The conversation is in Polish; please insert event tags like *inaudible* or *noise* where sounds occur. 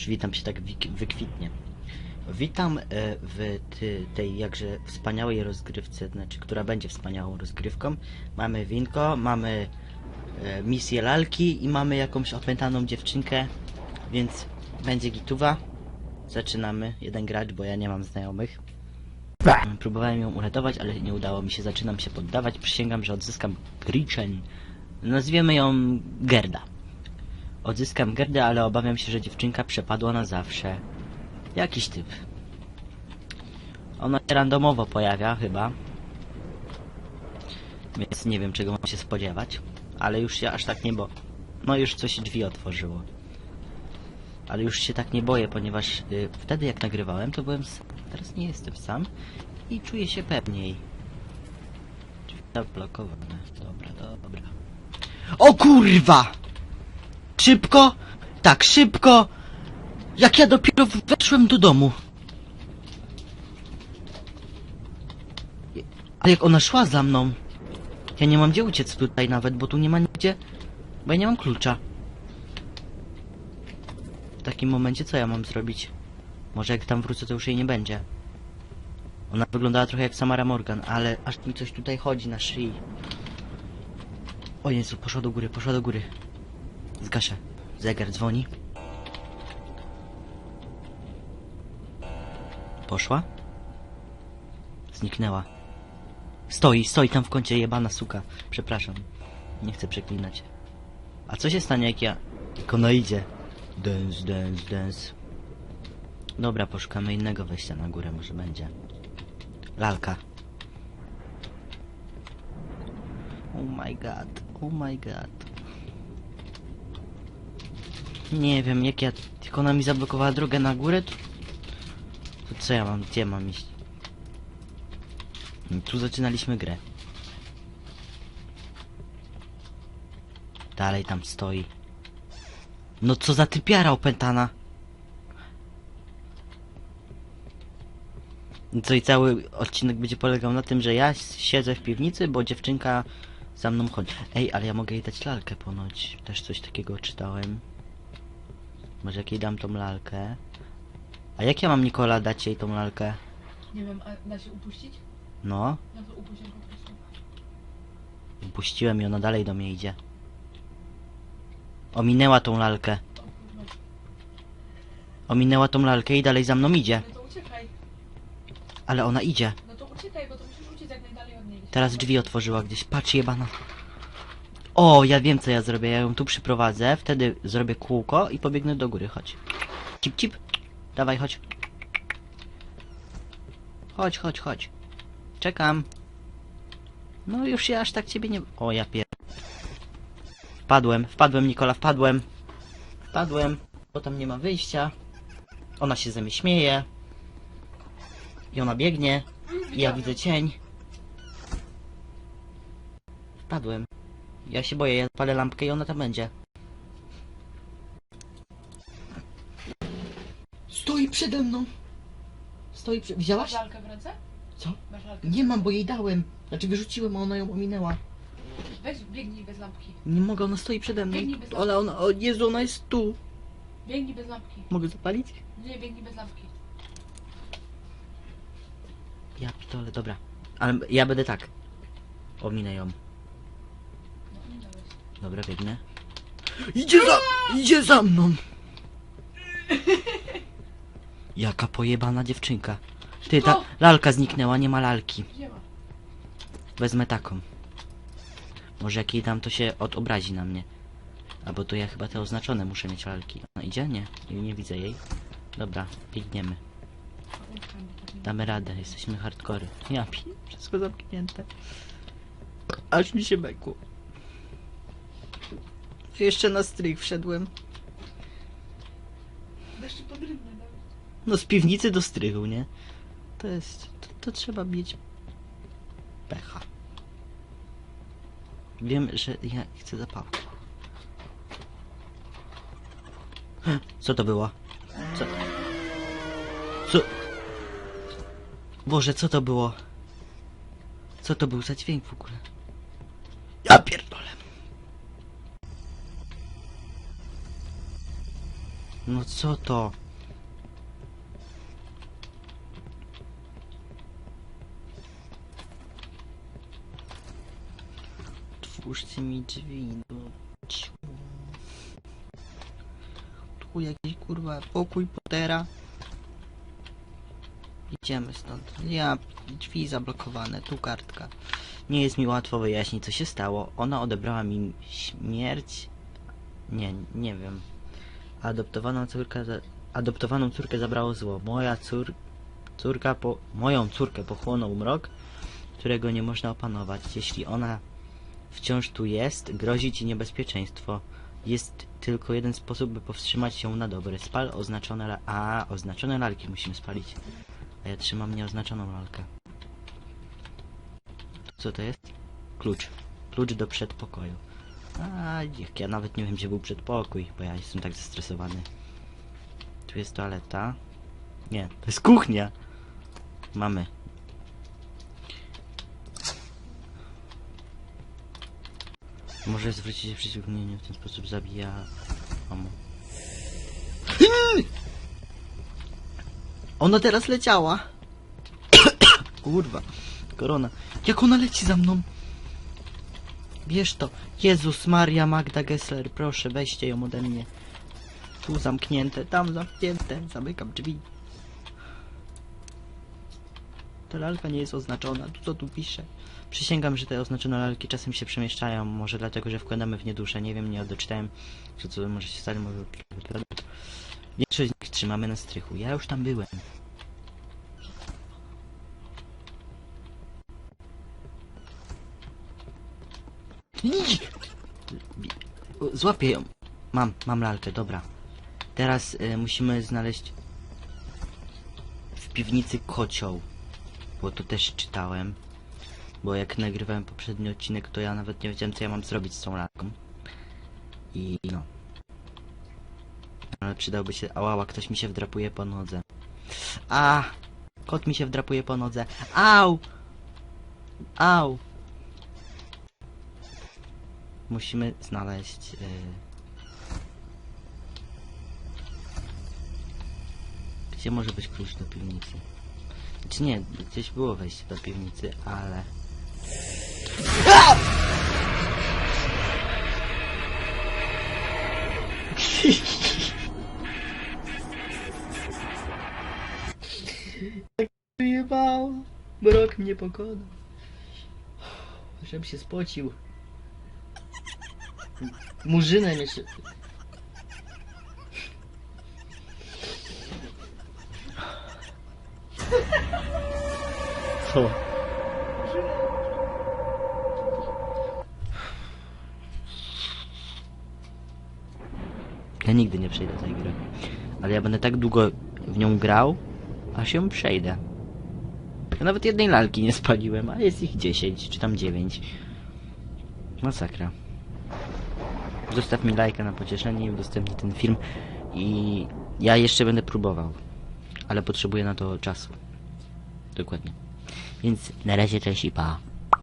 Przywitam się tak wykwitnie. Witam e, w tej jakże wspaniałej rozgrywce, znaczy, która będzie wspaniałą rozgrywką. Mamy winko, mamy e, misję lalki i mamy jakąś opętaną dziewczynkę, więc będzie gituwa. Zaczynamy. Jeden gracz, bo ja nie mam znajomych. Próbowałem ją uratować, ale nie udało mi się. Zaczynam się poddawać. Przysięgam, że odzyskam Gretchen. Nazwiemy ją Gerda. Odzyskam Gerdę, ale obawiam się, że dziewczynka przepadła na zawsze. Jakiś typ. Ona się randomowo pojawia, chyba. Więc nie wiem, czego mam się spodziewać. Ale już się aż tak nie bo... No już coś drzwi otworzyło. Ale już się tak nie boję, ponieważ y, wtedy jak nagrywałem, to byłem sam. Teraz nie jestem sam i czuję się pewniej. Drzwi zablokowane. Dobra, dobra. O kurwa! Szybko! Tak, szybko! Jak ja dopiero weszłem do domu. Ale jak ona szła za mną. Ja nie mam gdzie uciec tutaj nawet, bo tu nie ma nigdzie... Bo ja nie mam klucza. W takim momencie co ja mam zrobić? Może jak tam wrócę, to już jej nie będzie. Ona wyglądała trochę jak Samara Morgan, ale aż mi coś tutaj chodzi na szyi. O Jezu, poszła do góry, poszła do góry. Zgaszę. Zegar dzwoni. Poszła? Zniknęła. Stoi, stoi tam w kącie, jebana suka. Przepraszam. Nie chcę przeklinać. A co się stanie, jak ja... Jak ona idzie? Dance, dance, dance. Dobra, poszukamy innego wejścia na górę, może będzie. Lalka. Oh my god, oh my god. Nie wiem, jak ja... Jak ona mi zablokowała drogę na górę, to... to co ja mam, gdzie mam iść? Tu zaczynaliśmy grę. Dalej tam stoi. No co za typiara opętana. Co i cały odcinek będzie polegał na tym, że ja siedzę w piwnicy, bo dziewczynka za mną chodzi. Ej, ale ja mogę jej dać lalkę ponoć. Też coś takiego czytałem. Może jak jej dam tą lalkę. A jak ja mam Nikola dać jej tą lalkę? Nie wiem, a da się upuścić? No, No to upuść ją po prostu. puściłem i ona dalej do mnie idzie. Ominęła tą lalkę. O kurwa. Ominęła tą lalkę i dalej za mną idzie. No to uciekaj. Ale ona idzie. No to uciekaj, bo to musisz uciec jak najdalej od niej. Teraz drzwi otworzyła gdzieś. Patrz jebana. O, ja wiem co ja zrobię. Ja ją tu przyprowadzę, wtedy zrobię kółko i pobiegnę do góry. Chodź. Cip, cip. Dawaj, chodź. Chodź, chodź, chodź. Czekam. No już się aż tak ciebie nie... O, ja pier... Wpadłem, wpadłem Nikola, wpadłem. Wpadłem, bo tam nie ma wyjścia. Ona się ze mnie śmieje. I ona biegnie. I ja widzę cień. Wpadłem. Ja się boję, ja palę lampkę i ona tam będzie. Stoi przede mną. Stoi przy... Masz Wzięłaś? lalkę w ręce? Co? Masz lalkę. Nie mam, bo jej dałem. Znaczy wyrzuciłem, a ona ją ominęła. Weź, biegnij bez lampki. Nie mogę, ona stoi przede mną. Biegnij bez Ale ona, o Jezu, ona jest tu. Biegnij bez lampki. Mogę zapalić? Nie, biegnij bez lampki. Ja pitole, dobra. Ale ja będę tak. Ominę ją. Dobra, biegnę. Idzie za... Idzie za mną! Jaka pojebana dziewczynka. Ty, ta lalka zniknęła, nie ma lalki. Gdzie ma? Wezmę taką. Może jak jej dam, to się odobrazi na mnie. Albo to ja chyba te oznaczone muszę mieć lalki. Ona idzie? Nie. Nie, nie widzę jej. Dobra, biegniemy. Damy radę, jesteśmy hardkory. Ja pi... Wszystko zamknięte. Aż mi się bekło. Jeszcze na strych wszedłem. Jeszcze pod rybę dałeś. No z piwnicy do strychu, nie? To jest... To, to trzeba mieć... Pecha. Wiem, że ja chcę zapałkę. Co to było? Co? Co? Boże, co to było? Co to był za dźwięk w ogóle? Ja pierdolę. No co to? Twórzcie mi drzwi, no. Ciu. Tu jakiś kurwa pokój Pottera. Idziemy stąd. Ja, drzwi zablokowane, tu kartka. Nie jest mi łatwo wyjaśnić co się stało. Ona odebrała mi śmierć. Nie, nie wiem. Adoptowaną córkę, adoptowaną córkę zabrało zło. Moja cór... córka po... moją córkę pochłonął mrok, którego nie można opanować. Jeśli ona wciąż tu jest, grozi ci niebezpieczeństwo. Jest tylko jeden sposób, by powstrzymać ją na dobre. Spal oznaczone. A, oznaczone lalki musimy spalić. A ja trzymam nieoznaczoną lalkę. Co to jest? Klucz. Klucz do przedpokoju. A, jak ja nawet nie wiem, gdzie był przedpokój, bo ja jestem tak zestresowany. Tu jest toaleta. Nie, to jest kuchnia. Mamy. Może zwrócić się przeciwko mnie, w ten sposób zabija... Mamo. Ona teraz leciała! *coughs* Kurwa. Korona. Jak ona leci za mną? Bierz to. Jezus Maria Magda Gessler, proszę weźcie ją ode mnie. Tu zamknięte, tam zamknięte. Zamykam drzwi. Ta lalka nie jest oznaczona. Tu co tu pisze? Przysięgam, że te oznaczone lalki czasem się przemieszczają. Może dlatego, że wkładamy w nie duszę. Nie wiem, nie doczytałem. Co co może się stać, może... Większość z nich trzymamy na strychu. Ja już tam byłem. Złapię ją. Mam, mam lalkę, dobra. Teraz y, musimy znaleźć w piwnicy kocioł. Bo to też czytałem. Bo jak nagrywałem poprzedni odcinek, to ja nawet nie wiedziałem, co ja mam zrobić z tą lalką. I no. Ale przydałby się... Ałała, ktoś mi się wdrapuje po nodze. A! Kot mi się wdrapuje po nodze. Au! Au! Musimy znaleźć... y, Gdzie może być klucz do piwnicy? Czy nie, gdzieś było wejście do piwnicy, ale... *laughs* Tak wyjebało. Mrok mnie pokonał. Żebym się spocił. Murzynem jeszcze. Co? Ja nigdy nie przejdę tej gry. Ale ja będę tak długo w nią grał, aż ją przejdę. Ja nawet jednej lalki nie spaliłem, a jest ich 10, czy tam 9. Masakra. Zostaw mi lajka na pocieszenie i udostępnij ten film. I ja jeszcze będę próbował. Ale potrzebuję na to czasu. Dokładnie. Więc na razie cześć i pa.